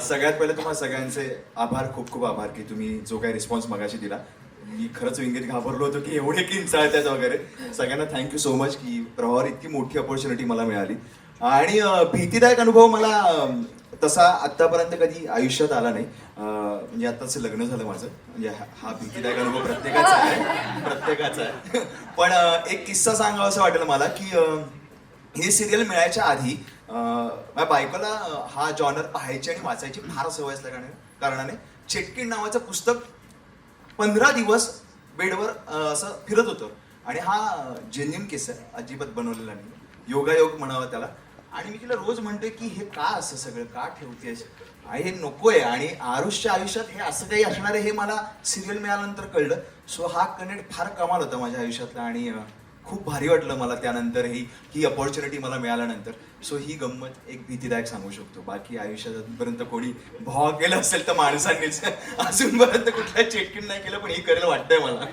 सगळ्यात पहिले तुम्हाला सगळ्यांचे आभार खूप खूप आभार की तुम्ही जो काही रिस्पॉन्स मगाशी दिला. मी खरंच विंगेत घाबरलो होतो की एवढे किंचाळतात वगैरे. सगळ्यांना थँक्यू सो मच की प्रवार इतकी मोठी अपॉर्च्युनिटी मला मिळाली. आणि भीतीदायक अनुभव मला तसा आतापर्यंत कधी आयुष्यात आला नाही. म्हणजे आताच लग्न झालं माझं. म्हणजे हा- भीतीदायक अनुभव प्रत्येकाचा आहे. प्रत्येकाचा आहे. पण एक किस्सा सांगावा असं वाटेल मला की हे सिरियल मिळायच्या आधी माझ्या बायकोला हा जॉनर पाहायची आणि वाचायची फार सवय असल्या कारणाने छेटकीण नावाचं पुस्तक पंधरा दिवस बेडवर असं फिरत होतं. आणि हा जेन्युन केस आहे. अजिबात बनवलेला नाही. योगायोग म्हणावा त्याला. आणि मी तिला रोज म्हणतोय की हे का असं सगळं? का ठेवते आणि हे नकोय. आणि आरुषच्या आयुष्यात हे असं काही असणार आहे हे मला सिरियल मिळाल्यानंतर कळलं. सो हा कनेक्ट फार कमाल होता माझ्या आयुष्यातला. आणि खूप भारी वाटलं मला त्यानंतर ही ही अपॉर्च्युनिटी मला मिळाल्यानंतर. सो ही गंमत एक भीतीदायक सांगू शकतो. बाकी आयुष्यात अजूनपर्यंत कोणी भाव केलं असेल तर माणसांनीच. अजूनपर्यंत कुठल्या चेटकिन नाही केलं पण ही करेल वाटतंय मला.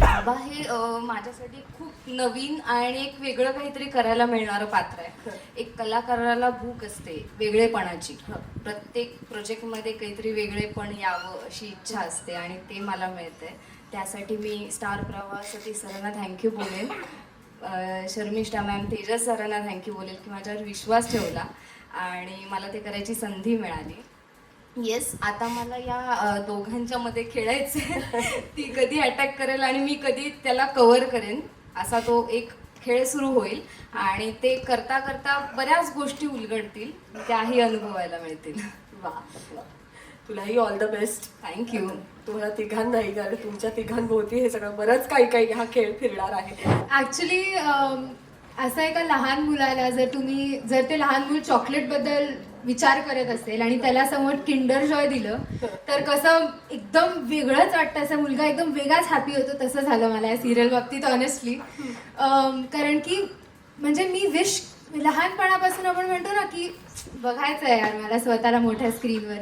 बाबा हे माझ्यासाठी खूप नवीन आणि एक वेगळं काहीतरी करायला मिळणारं पात्र आहे. एक कलाकाराला भूक असते वेगळेपणाची. प्रत्येक प्रोजेक्टमध्ये काहीतरी वेगळेपण यावं अशी इच्छा असते आणि ते मला मिळते त्यासाठी मी स्टार प्रवासाठी सरांना थँक्यू बोलेन. शर्मिष्ठा मॅम तेजस सरांना थँक्यू बोलेल की माझ्यावर विश्वास ठेवला आणि मला ते करायची संधी मिळाली. येस आता मला या दोघांच्या मध्ये खेळायचं ती कधी अटॅक करेल आणि मी कधी त्याला कव्हर करेन असा तो एक खेळ सुरू होईल. आणि ते करता करता बऱ्याच गोष्टी उलगडतील त्याही अनुभवायला मिळतील. वा. तुलाही ऑल द बेस्ट थँक्यू तुम्हाला तिघांनाही कारण तुमच्या तिघांभोवती हे सगळं बरंच काही काही हा खेळ फिरणार आहे. ॲक्च्युली um, असं एका लहान मुलाला जर तुम्ही जर ते लहान मूल चॉकलेटबद्दल विचार करत असेल आणि त्याला समोर किंडर जॉय दिलं तर कसं एकदम वेगळंच वाटतं. असं मुलगा एकदम वेगळाच हॅपी होतो. तसं झालं मला या सिरियल बाबतीत ऑनेस्टली um, कारण की म्हणजे मी विश लहानपणापासून आपण म्हणतो ना की बघायचं आहे यार मला स्वतःला मोठ्या स्क्रीनवर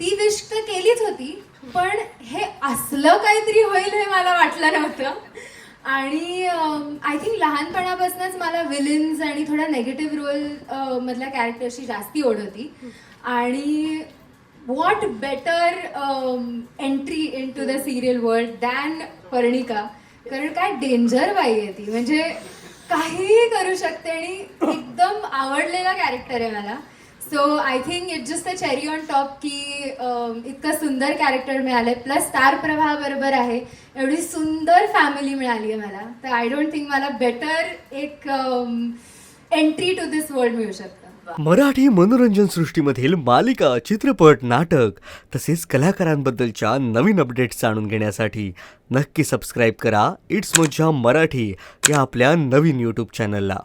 ती विश तर केलीच होती पण हे असलं काहीतरी होईल हे मला वाटलं नव्हतं. आणि आय थिंक लहानपणापासूनच मला विलिन्स आणि थोडा नेगेटिव्ह रोल मधल्या कॅरेक्टरशी जास्ती ओढ होती आणि what better entry into the serial world than Parnika? कारण काय डेंजर बाई आहे ती. म्हणजे काहीही करू शकते आणि एकदम आवडलेला कॅरेक्टर आहे मला. So I think it just a cherry on top की इतकं सुंदर कॅरेक्टर मिळालंय. प्लस स्टार प्रवाह बरोबर आहे. एवढी सुंदर फॅमिली मिळाली आहे मला. तर आय डोंट थिंक मला बेटर एक एंट्री टू दिस वर्ल्ड मिळू शकतं. मराठी मनोरंजन सृष्टीमधील मालिका चित्रपट नाटक तसेच कलाकारांबद्दलच्या नवीन अपडेट्स जाणून घेण्यासाठी नक्की सबस्क्राईब करा. इट्स मज्जा मराठी या आपल्या नवीन यूट्यूब चॅनलला